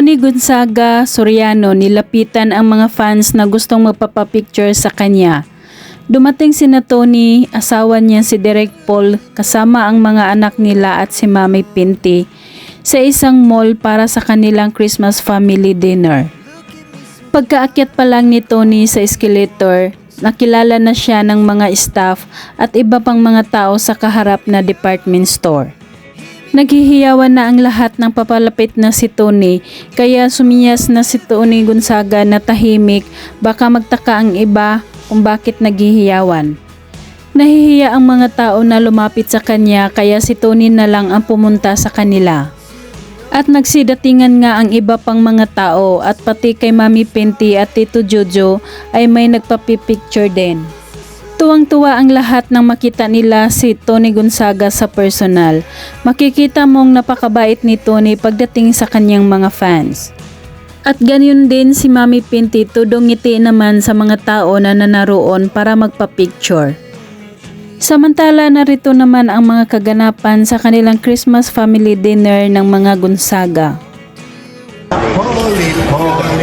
Tony Gonzaga Soriano nilapitan ang mga fans na gustong magpapapicture sa kanya. Dumating si na Tony, asawa niya si Derek Paul kasama ang mga anak nila at si Mami Pinti sa isang mall para sa kanilang Christmas family dinner. Pagkaakyat pa lang ni Tony sa escalator, nakilala na siya ng mga staff at iba pang mga tao sa kaharap na department store. Naghihiyawan na ang lahat ng papalapit na si Tony kaya sumiyas na si Tony Gonzaga na tahimik baka magtaka ang iba kung bakit naghihiyawan. Nahihiya ang mga tao na lumapit sa kanya kaya si Tony na lang ang pumunta sa kanila. At nagsidatingan nga ang iba pang mga tao at pati kay Mami Pinti at Tito Jojo ay may nagpapipicture din. Tuwang-tuwa ang lahat nang makita nila si Tony Gonzaga sa personal. Makikita mong napakabait ni Tony pagdating sa kanyang mga fans. At ganyan din si Mami Pinti tudong ngiti naman sa mga tao na nanaroon para magpa-picture. Samantala narito naman ang mga kaganapan sa kanilang Christmas family dinner ng mga Gonzaga. Holy, holy,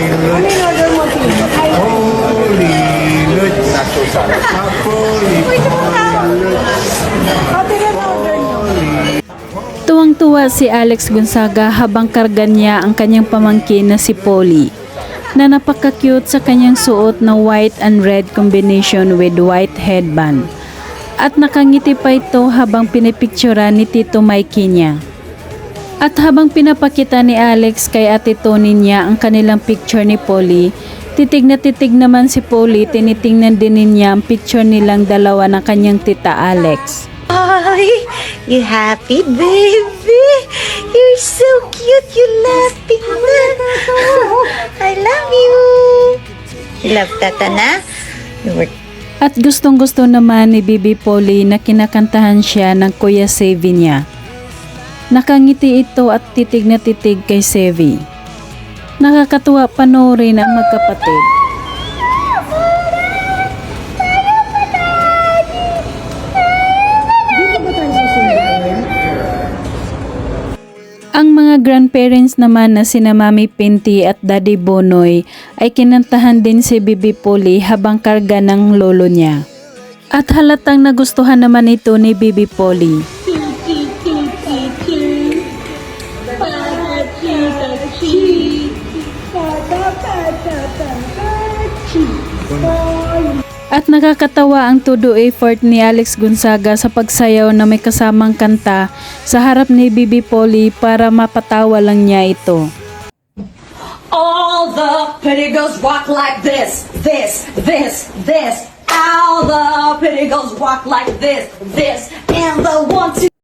Si Alex Gonzaga habang kargan niya ang kanyang pamangkin na si Polly na napaka-cute sa kanyang suot na white and red combination with white headband. At nakangiti pa ito habang pinipicturan ni Tito Mikey niya. At habang pinapakita ni Alex kay ate Tony niya ang kanilang picture ni Polly, titig na titig naman si Polly tinitingnan din niya ang picture nilang dalawa ng kanyang tita Alex. Ay, you happy, baby? You're so cute. You laughing na. I love you. You love Tata na? At gustong gusto naman ni Bibi Polly na kinakantahan siya ng Kuya Sevi niya. Nakangiti ito at titig na titig kay Sevi. Nakakatuwa panoorin ang magkapatid. Mga grandparents naman na sina Mami Pinti at Daddy Bonoy ay kinantahan din si Bibi Polly habang karga ng lolo niya. At halatang nagustuhan naman ito ni Bibi Polly. At nakakatawa ang todo effort ni Alex Gonzaga sa pagsayaw na may kasamang kanta sa harap ni Bibi Polly para mapatawa lang niya ito. All the pretty girls walk like this, this, this, this. All the pretty girls walk like this, this, and the one, two.